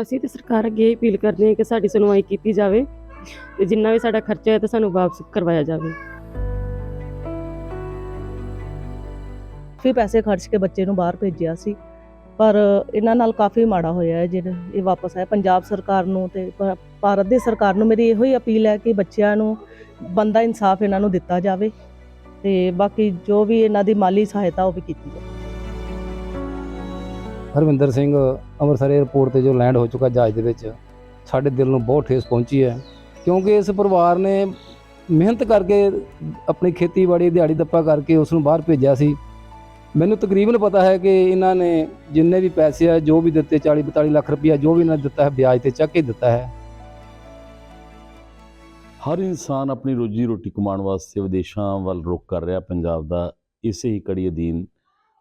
ਅਸੀਂ ਤੇ ਸਰਕਾਰ ਅੱਗੇ ਇਹ ਅਪੀਲ ਕਰਦੇ ਹਾਂ ਕਿ ਸਾਡੀ ਸੁਣਵਾਈ ਕੀਤੀ ਜਾਵੇ ਤੇ ਜਿੰਨਾ ਵੀ ਸਾਡਾ ਖਰਚਾ ਹੈ ਤਾਂ ਸਾਨੂੰ ਵਾਪਸ ਕਰਵਾਇਆ ਜਾਵੇ। ਕਾਫੀ ਪੈਸੇ ਖਰਚ ਕੇ ਬੱਚੇ ਨੂੰ ਬਾਹਰ ਭੇਜਿਆ ਸੀ, ਪਰ ਇਹਨਾਂ ਨਾਲ ਕਾਫੀ ਮਾੜਾ ਹੋਇਆ ਹੈ ਜਿਹੜੇ ਇਹ ਵਾਪਸ ਆਇਆ। ਪੰਜਾਬ ਸਰਕਾਰ ਨੂੰ ਤੇ ਭਾਰਤ ਦੀ ਸਰਕਾਰ ਨੂੰ ਮੇਰੀ ਇਹੋ ਹੀ ਅਪੀਲ ਹੈ ਕਿ ਬੱਚਿਆਂ ਨੂੰ, ਬੰਦਾ ਇਨਸਾਫ ਇਹਨਾਂ ਨੂੰ ਦਿੱਤਾ ਜਾਵੇ ਤੇ ਬਾਕੀ ਜੋ ਵੀ ਇਹਨਾਂ ਦੀ ਮਾਲੀ ਸਹਾਇਤਾ ਉਹ ਵੀ ਕੀਤੀ ਜਾਵੇ। ਹਰਵਿੰਦਰ ਸਿੰਘ ਅੰਮ੍ਰਿਤਸਰ 에ਅਰਪੋਰਟ ਤੇ ਜੋ ਲੈਂਡ ਹੋ ਚੁੱਕਾ ਜਹਾਜ਼ ਦੇ ਵਿੱਚ, ਸਾਡੇ ਦਿਲ ਨੂੰ ਬਹੁਤ ਠੇਸ ਪਹੁੰਚੀ ਹੈ। ਕਿਉਂਕਿ ਇਸ ਪਰਿਵਾਰ ਨੇ ਮਿਹਨਤ ਕਰਕੇ ਆਪਣੀ ਖੇਤੀਬਾੜੀ, ਦਿਹਾੜੀ ਦੱਪਾ ਕਰਕੇ ਉਸ ਨੂੰ ਬਾਹਰ ਭੇਜਿਆ ਸੀ। ਮੈਨੂੰ ਤਕਰੀਬਨ ਪਤਾ ਹੈ ਕਿ ਇਹਨਾਂ ਨੇ ਜਿੰਨੇ ਵੀ ਪੈਸੇ ਆ, ਜੋ ਵੀ ਦਿੱਤੇ 40 42 ਲੱਖ ਰੁਪਇਆ, ਜੋ ਵੀ ਇਹਨਾਂ ਨੇ ਦਿੱਤਾ ਹੈ, ਵਿਆਜ ਤੇ ਚੱਕ ਕੇ ਦਿੱਤਾ ਹੈ। ਹਰ ਇਨਸਾਨ ਆਪਣੀ ਰੋਜੀ ਰੋਟੀ ਕਮਾਉਣ ਵਾਸਤੇ ਵਿਦੇਸ਼ਾਂ ਵੱਲ ਰੁਖ ਕਰ ਰਿਹਾ, ਪੰਜਾਬ ਦਾ ਇਸੇ ਹੀ ਕੜੀ ਅਧੀਨ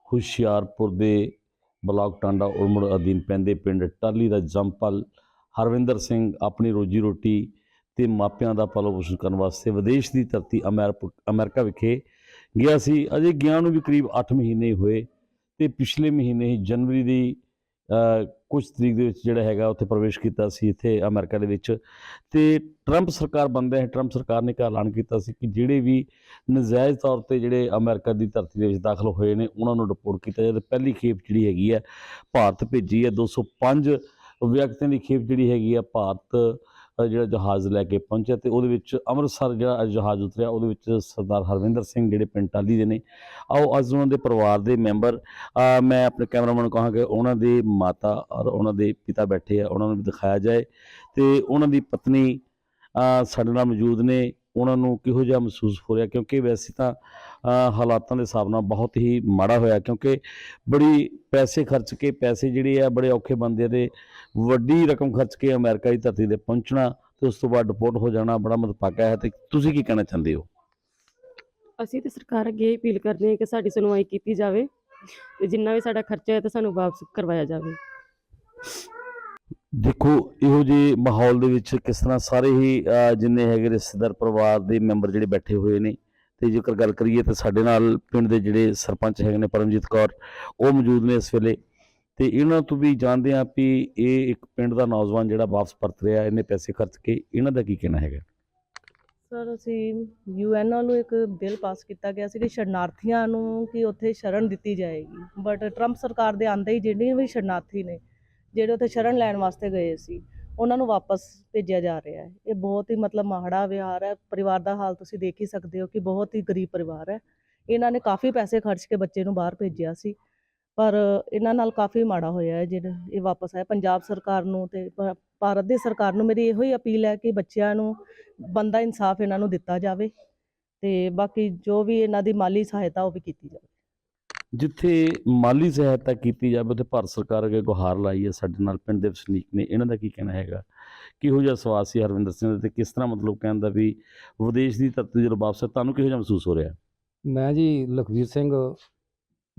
ਹੁਸ਼ਿਆਰਪੁਰ ਦੇ ਬਲਾਕ ਟਾਂਡਾ ਉਰਮੜ ਅਧੀਨ ਪੈਂਦੇ ਪਿੰਡ ਟਾਲੀ ਦਾ ਜੰਪਲ ਹਰਵਿੰਦਰ ਸਿੰਘ ਆਪਣੀ ਰੋਜੀ ਰੋਟੀ ਤੇ ਮਾਪਿਆਂ ਦਾ ਪਾਲਣ ਪੋਸ਼ਣ ਕਰਨ ਵਾਸਤੇ ਵਿਦੇਸ਼ ਦੀ ਧਰਤੀ ਅਮਰੀਕ- ਅਮਰੀਕਾ ਵਿਖੇ ਗਿਆ ਸੀ। ਅਜੇ ਗਿਆ ਨੂੰ ਵੀ ਕਰੀਬ 8 ਮਹੀਨੇ ਹੋਏ ਤੇ ਪਿਛਲੇ ਮਹੀਨੇ ਹੀ ਜਨਵਰੀ ਦੀ ਕੁਝ ਤਰੀਕ ਦੇ ਵਿੱਚ ਜਿਹੜਾ ਹੈਗਾ ਉੱਥੇ ਪ੍ਰਵੇਸ਼ ਕੀਤਾ ਸੀ ਇੱਥੇ ਅਮਰੀਕਾ ਦੇ ਵਿੱਚ। ਤੇ ਟਰੰਪ ਸਰਕਾਰ ਬੰਦੇ ਹੈ ਟਰੰਪ ਸਰਕਾਰ ਨੇ ਇੱਕ ਐਲਾਨ ਕੀਤਾ ਸੀ ਕਿ ਜਿਹੜੇ ਵੀ ਨਜਾਇਜ਼ ਤੌਰ ਤੇ ਜਿਹੜੇ ਅਮਰੀਕਾ ਦੀ ਧਰਤੀ ਦੇ ਵਿੱਚ ਦਾਖਲ ਹੋਏ ਨੇ, ਉਹਨਾਂ ਨੂੰ ਰਿਪੋਰਟ ਕੀਤਾ ਜਾਵੇ ਪਹਿਲੀ ਖੇਪ ਜਿਹੜੀ ਹੈਗੀ ਹੈ ਭਾਰਤ ਭੇਜੀ ਹੈ 205 ਵਿਅਕਤੀਆਂ ਦੀ ਖੇਪ ਜਿਹੜੀ ਹੈਗੀ ਆ, ਭਾਰਤ ਜਿਹੜਾ ਜਹਾਜ਼ ਲੈ ਕੇ ਪਹੁੰਚਿਆ ਤੇ ਉਹਦੇ ਵਿੱਚ ਅੰਮ੍ਰਿਤਸਰ ਜਿਹੜਾ ਅੱਜ ਜਹਾਜ਼ ਉਤਰਿਆ, ਉਹਦੇ ਵਿੱਚ ਸਰਦਾਰ ਹਰਵਿੰਦਰ ਸਿੰਘ ਜਿਹੜੇ ਪਿੰਡ ਟਾਲੀ ਦੇ ਨੇ। ਆਓ ਅੱਜ ਉਹਨਾਂ ਦੇ ਪਰਿਵਾਰ ਦੇ ਮੈਂਬਰ ਮੈਂ ਆਪਣੇ ਕੈਮਰਾਮੈਨ ਨੂੰ ਕਹਾਂਗਾ ਉਹਨਾਂ ਦੇ ਮਾਤਾ ਔਰ ਉਹਨਾਂ ਦੇ ਪਿਤਾ ਬੈਠੇ ਆ, ਉਹਨਾਂ ਨੂੰ ਵੀ ਦਿਖਾਇਆ ਜਾਏ ਤੇ ਉਹਨਾਂ ਦੀ ਪਤਨੀ ਸਾਡੇ ਨਾਲ ਮੌਜੂਦ ਨੇ। ਉਹਨਾਂ ਨੂੰ ਕਿਹੋ ਜਿਹਾ ਮਹਿਸੂਸ ਹੋ ਰਿਹਾ? ਕਿਉਂਕਿ ਵੈਸੇ ਤਾਂ ਹਾਲਾਤਾਂ ਦੇ ਹਿਸਾਬ ਨਾਲ ਬਹੁਤ ਹੀ ਮਾੜਾ ਹੋਇਆ, ਕਿਉਂਕਿ ਬੜੀ ਪੈਸੇ ਖਰਚ ਕੇ ਪੈਸੇ ਜਿਹੜੇ ਆ, ਬੜੇ ਔਖੇ ਬੰਦੇ ਦੇ ਵੱਡੀ ਰਕਮ ਖਰਚ ਕੇ ਅਮਰੀਕਾ ਦੀ ਧਰਤੀ ਤੇ ਪਹੁੰਚਣਾ ਤੇ ਉਸ ਤੋਂ ਬਾਅਦ ਡਿਪੋਰਟ ਹੋ ਜਾਣਾ, ਬੜਾ ਮਦਪਾਕਾ ਹੈ ਤੇ ਤੁਸੀਂ ਕੀ ਕਹਿਣਾ ਚਾਹੁੰਦੇ ਹੋ? ਅਸੀਂ ਤੇ ਸਰਕਾਰ ਅੱਗੇ ਅਪੀਲ ਕਰਦੇ ਹਾਂ ਕਿ ਸਾਡੀ ਸੁਣਵਾਈ ਕੀਤੀ ਜਾਵੇ ਤੇ ਜਿੰਨਾ ਵੀ ਸਾਡਾ ਖਰਚਾ ਹੈ ਤੇ ਸਾਨੂੰ ਵਾਪਸ ਕਰਵਾਇਆ ਜਾਵੇ। ਦੇਖੋ, ਇਹੋ ਜਿਹੇ ਮਾਹੌਲ ਦੇ ਵਿੱਚ ਕਿਸ ਤਰ੍ਹਾਂ ਸਾਰੇ ਹੀ ਜਿੰਨੇ ਹੈਗੇ ਰਿਸ਼ਤੇਦਾਰ ਪਰਿਵਾਰ ਦੇ ਮੈਂਬਰ ਜਿਹੜੇ ਬੈਠੇ ਹੋਏ ਨੇ, ਤੇ ਜੇਕਰ ਗੱਲ ਕਰੀਏ ਤਾਂ ਸਾਡੇ ਨਾਲ ਪਿੰਡ ਦੇ ਜਿਹੜੇ ਸਰਪੰਚ ਹੈਗੇ ਨੇ ਪਰਮਜੀਤ ਕੌਰ, ਉਹ ਮੌਜੂਦ ਨੇ ਇਸ ਵੇਲੇ। ਤੇ ਇਹਨਾਂ ਤੋਂ ਵੀ ਜਾਣਦੇ ਹਾਂ ਵੀ ਇਹ ਇੱਕ ਪਿੰਡ ਦਾ ਨੌਜਵਾਨ ਜਿਹੜਾ ਵਾਪਸ ਪਰਤ ਰਿਹਾ ਇਹਨੇ ਪੈਸੇ ਖਰਚ ਕੇ ਇਹਨਾਂ ਦਾ ਕੀ ਕਹਿਣਾ ਹੈਗਾ? ਸਰ, ਅਸੀਂ ਯੂਐਨ ਵੱਲੋਂ ਇੱਕ ਬਿੱਲ ਪਾਸ ਕੀਤਾ ਗਿਆ ਸੀ ਕਿ ਸ਼ਰਨਾਰਥੀਆਂ ਨੂੰ ਕਿ ਉੱਥੇ ਸ਼ਰਨ ਦਿੱਤੀ ਜਾਏਗੀ। ਬਟ ਟਰੰਪ ਸਰਕਾਰ ਦੇ ਆਂਦੇ ਹੀ ਜਿਹੜੇ ਵੀ ਸ਼ਰਨਾਰਥੀ ਨੇ ਜਿਹੜੇ ਉੱਥੇ ਸ਼ਰਨ ਲੈਣ ਵਾਸਤੇ ਗਏ ਸੀ, ਉਹਨਾਂ ਨੂੰ ਵਾਪਸ ਭੇਜਿਆ ਜਾ ਰਿਹਾ ਹੈ। ਇਹ ਬਹੁਤ ਹੀ ਮਤਲਬ ਮਾੜਾ ਵਿਹਾਰ ਹੈ। ਪਰਿਵਾਰ ਦਾ ਹਾਲ ਤੁਸੀਂ ਦੇਖ ਹੀ ਸਕਦੇ ਹੋ ਕਿ ਬਹੁਤ ਹੀ ਗਰੀਬ ਪਰਿਵਾਰ ਹੈ। ਇਹਨਾਂ ਨੇ ਕਾਫੀ ਪੈਸੇ ਖਰਚ ਕੇ ਬੱਚੇ ਨੂੰ ਬਾਹਰ ਭੇਜਿਆ ਸੀ। ਪਰ ਇਹਨਾਂ ਨਾਲ ਕਾਫੀ ਮਾੜਾ ਹੋਇਆ ਹੈ, ਜਿਹੜੇ ਇਹ ਵਾਪਸ ਆਏ। ਪੰਜਾਬ ਸਰਕਾਰ ਨੂੰ ਤੇ ਭਾਰਤ ਦੀ ਸਰਕਾਰ ਨੂੰ ਮੇਰੀ ਇਹੋ ਹੀ ਅਪੀਲ ਹੈ ਕਿ ਬੱਚਿਆਂ ਨੂੰ, ਬੰਦਾ ਇਨਸਾਫ ਇਹਨਾਂ ਨੂੰ ਦਿੱਤਾ ਜਾਵੇ ਤੇ ਬਾਕੀ ਜੋ ਵੀ ਇਹਨਾਂ ਦੀ ਮਾਲੀ ਸਹਾਇਤਾ ਉਹ ਵੀ ਕੀਤੀ ਜਾਵੇ। ਜਿੱਥੇ ਮਾਲੀ ਸਹਾਇਤਾ ਕੀਤੀ ਜਾਵੇ ਉੱਥੇ ਭਾਰਤ ਸਰਕਾਰ ਅੱਗੇ ਗੁਹਾਰ ਲਾਈ ਹੈ ਸਾਡੇ ਨਾਲ ਪਿੰਡ ਦੇ ਵਸਨੀਕ ਨੇ ਇਹਨਾਂ ਦਾ ਕੀ ਕਹਿਣਾ ਹੈਗਾ? ਕਿਹੋ ਜਿਹਾ ਸਵਾਲ ਸੀ ਹਰਵਿੰਦਰ ਸਿੰਘ ਦਾ ਤੇ ਕਿਸ ਤਰ੍ਹਾਂ ਮਤਲਬ ਕਹਿੰਦਾ ਵੀ ਵਿਦੇਸ਼ ਦੀ ਧਰਤੀ ਜਦੋਂ ਵਾਪਸ ਆਏ, ਤੁਹਾਨੂੰ ਕਿਹੋ ਜਿਹਾ ਮਹਿਸੂਸ ਹੋ ਰਿਹਾ? ਮੈਂ ਜੀ ਲਖਵੀਰ ਸਿੰਘ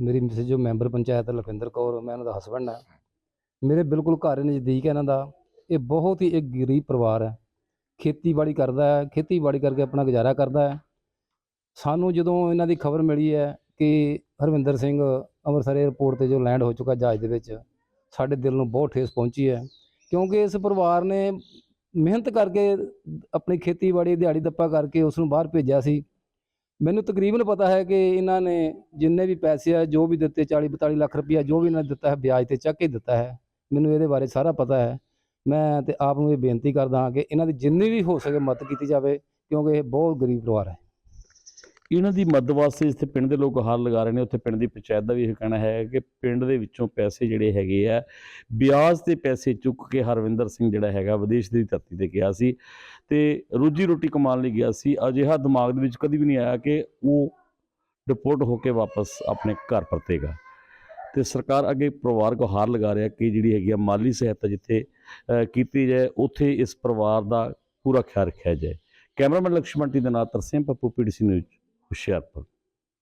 ਮੇਰੀ ਮਿਸਿਸ ਜੋ ਮੈਂਬਰ ਪੰਚਾਇਤ ਹੈ ਲਖਵਿੰਦਰ ਕੌਰ ਮੈਂ ਉਹਨਾਂ ਦਾ ਹਸਬੰਡ ਹਾਂ। ਮੇਰੇ ਬਿਲਕੁਲ ਘਰ ਨਜ਼ਦੀਕ ਹੈ ਇਹਨਾਂ ਦਾ। ਇਹ ਬਹੁਤ ਹੀ ਇੱਕ ਗਰੀਬ ਪਰਿਵਾਰ ਹੈ। ਖੇਤੀਬਾੜੀ ਕਰਦਾ ਹੈ ਖੇਤੀਬਾੜੀ ਕਰਕੇ ਆਪਣਾ ਗੁਜ਼ਾਰਾ ਕਰਦਾ ਹੈ। ਸਾਨੂੰ ਜਦੋਂ ਇਹਨਾਂ ਦੀ ਖਬਰ ਮਿਲੀ ਹੈ ਕਿ ਹਰਵਿੰਦਰ ਸਿੰਘ ਅੰਮ੍ਰਿਤਸਰ 에ਅਰਪੋਰਟ ਤੇ ਜੋ ਲੈਂਡ ਹੋ ਚੁੱਕਾ ਜਹਾਜ਼ ਦੇ ਵਿੱਚ, ਸਾਡੇ ਦਿਲ ਨੂੰ ਬਹੁਤ ਠੇਸ ਪਹੁੰਚੀ ਹੈ। ਕਿਉਂਕਿ ਇਸ ਪਰਿਵਾਰ ਨੇ ਮਿਹਨਤ ਕਰਕੇ ਆਪਣੀ ਖੇਤੀਬਾੜੀ, ਦਿਹਾੜੀ ਦੱਪਾ ਕਰਕੇ ਉਸ ਨੂੰ ਬਾਹਰ ਭੇਜਿਆ ਸੀ। ਮੈਨੂੰ ਤਕਰੀਬਨ ਪਤਾ ਹੈ ਕਿ ਇਹਨਾਂ ਨੇ ਜਿੰਨੇ ਵੀ ਪੈਸੇ ਆ, ਜੋ ਵੀ ਦਿੱਤੇ 40 42 ਲੱਖ ਰੁਪਇਆ ਜੋ ਵੀ ਇਹਨਾਂ ਨੇ ਦਿੱਤਾ ਹੈ, ਵਿਆਜ ਤੇ ਚੱਕ ਕੇ ਦਿੱਤਾ ਹੈ। ਮੈਨੂੰ ਇਹਦੇ ਬਾਰੇ ਸਾਰਾ ਪਤਾ ਹੈ। ਮੈਂ ਤੇ ਆਪ ਨੂੰ ਇਹ ਬੇਨਤੀ ਕਰਦਾ ਹਾਂ ਕਿ ਇਹਨਾਂ ਦੀ ਜਿੰਨੀ ਵੀ ਹੋ ਸਕੇ ਮਦਦ ਕੀਤੀ ਜਾਵੇ, ਕਿਉਂਕਿ ਇਹ ਬਹੁਤ ਗਰੀਬ ਪਰਿਵਾਰ ਹੈ। ਇਹਨਾਂ ਦੀ ਮਦਦ ਵਾਸਤੇ ਜਿੱਥੇ ਪਿੰਡ ਦੇ ਲੋਕ ਹਾਰ ਲਗਾ ਰਹੇ ਨੇ, ਉੱਥੇ ਪਿੰਡ ਦੀ ਪੰਚਾਇਤ ਦਾ ਵੀ ਇਹ ਕਹਿਣਾ ਹੈ ਕਿ ਪਿੰਡ ਦੇ ਵਿੱਚੋਂ ਪੈਸੇ ਜਿਹੜੇ ਹੈਗੇ ਆ, ਵਿਆਜ ਤੇ ਪੈਸੇ ਚੁੱਕ ਕੇ ਹਰਵਿੰਦਰ ਸਿੰਘ ਜਿਹੜਾ ਹੈਗਾ ਵਿਦੇਸ਼ ਦੀ ਧਰਤੀ ਤੇ ਗਿਆ ਸੀ ਤੇ ਰੋਜੀ ਰੋਟੀ ਕਮਾਉਣ ਲਈ ਗਿਆ ਸੀ। ਅਜਿਹਾ ਦਿਮਾਗ ਦੇ ਵਿੱਚ ਕਦੀ ਵੀ ਨਹੀਂ ਆਇਆ ਕਿ ਉਹ ਡਿਪੋਰਟ ਹੋ ਕੇ ਵਾਪਸ ਆਪਣੇ ਘਰ ਪਰਤੇਗਾ। ਤੇ ਸਰਕਾਰ ਅੱਗੇ ਪਰਿਵਾਰ ਕੋ ਹਾਰ ਲਗਾ ਰਿਹਾ, ਕਿ ਜਿਹੜੀ ਹੈਗੀ ਆ ਮਾਲੀ ਸਹਾਇਤਾ ਜਿੱਥੇ ਕੀਤੀ ਜਾਏ, ਉੱਥੇ ਇਸ ਪਰਿਵਾਰ ਦਾ ਪੂਰਾ ਖਿਆਲ ਰੱਖਿਆ ਜਾਏ। ਕੈਮਰਾਮੈਨ ਲਕਸ਼ਮਣ ਟੀ ਦੇ ਨਾਲ ਤਰਸੇਮ ਪੱਪੂ, ਪੀਡੀਸੀ ਨਿਊਜ਼। ਹੁਸ਼ਿਆਰਪੁਰ